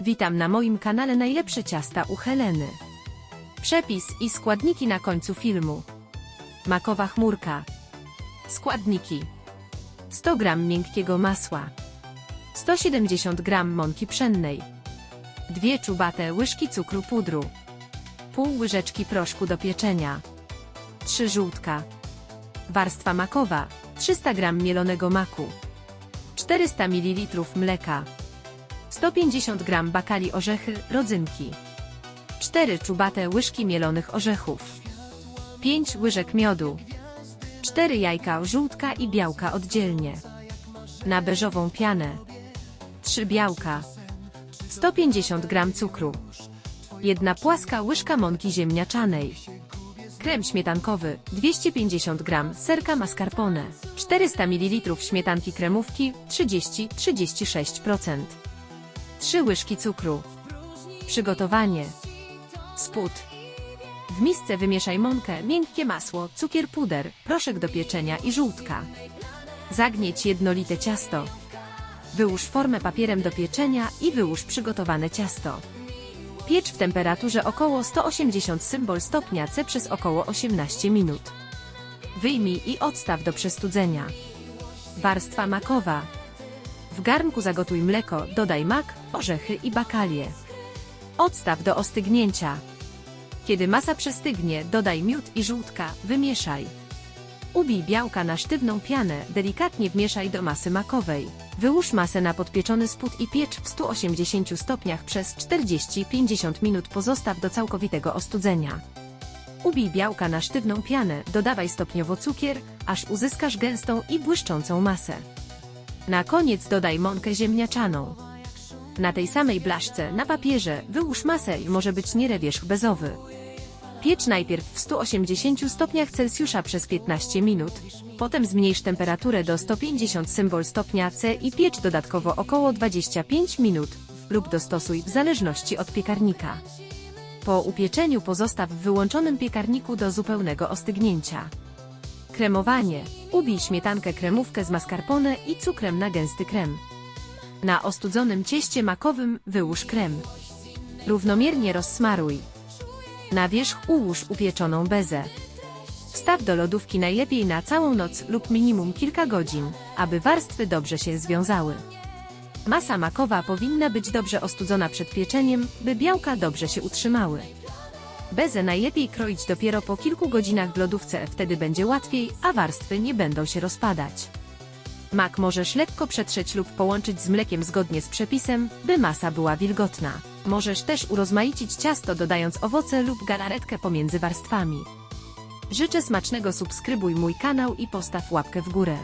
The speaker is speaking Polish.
Witam na moim kanale Najlepsze ciasta u Heleny. Przepis i składniki na końcu filmu. Makowa chmurka. Składniki. 100 g miękkiego masła. 170 g mąki pszennej. 2 czubate łyżki cukru pudru. Pół łyżeczki proszku do pieczenia. 3 żółtka. Warstwa makowa. 300 g mielonego maku. 400 ml mleka. 150 g bakali orzechy, rodzynki. 4 czubate łyżki mielonych orzechów. 5 łyżek miodu. 4 jajka żółtka i białka oddzielnie. Na beżową pianę. 3 białka. 150 g cukru. 1 płaska łyżka mąki ziemniaczanej. Krem śmietankowy 250 g serka mascarpone. 400 ml śmietanki kremówki 30-36%. 3 łyżki cukru. Przygotowanie. Spód. W misce wymieszaj mąkę, miękkie masło, cukier puder, proszek do pieczenia i żółtka. Zagnieć jednolite ciasto. Wyłóż formę papierem do pieczenia i wyłóż przygotowane ciasto. Piecz w temperaturze około 180 symbol stopnia C przez około 18 minut. Wyjmij i odstaw do przestudzenia. Warstwa makowa. W garnku zagotuj mleko, dodaj mak, orzechy i bakalie. Odstaw do ostygnięcia. Kiedy masa przestygnie, dodaj miód i żółtka, wymieszaj. Ubij białka na sztywną pianę, delikatnie wmieszaj do masy makowej. Wyłóż masę na podpieczony spód i piecz w 180 stopniach przez 40-50 minut pozostaw do całkowitego ostudzenia. Ubij białka na sztywną pianę, dodawaj stopniowo cukier, aż uzyskasz gęstą i błyszczącą masę. Na koniec dodaj mąkę ziemniaczaną. Na tej samej blaszce, na papierze, wyłóż masę i może być nierewierzch bezowy. Piecz najpierw w 180 stopniach Celsjusza przez 15 minut, potem zmniejsz temperaturę do 150 symbol stopnia C i piecz dodatkowo około 25 minut lub dostosuj w zależności od piekarnika. Po upieczeniu pozostaw w wyłączonym piekarniku do zupełnego ostygnięcia. Kremowanie. Ubij śmietankę kremówkę z mascarpone i cukrem na gęsty krem. Na ostudzonym cieście makowym wyłóż krem. Równomiernie rozsmaruj. Na wierzch ułóż upieczoną bezę. Wstaw do lodówki najlepiej na całą noc lub minimum kilka godzin, aby warstwy dobrze się związały. Masa makowa powinna być dobrze ostudzona przed pieczeniem, by białka dobrze się utrzymały. Bezę najlepiej kroić dopiero po kilku godzinach w lodówce, wtedy będzie łatwiej, a warstwy nie będą się rozpadać. Mak możesz lekko przetrzeć lub połączyć z mlekiem zgodnie z przepisem, by masa była wilgotna. Możesz też urozmaicić ciasto dodając owoce lub galaretkę pomiędzy warstwami. Życzę smacznego subskrybuj mój kanał i postaw łapkę w górę.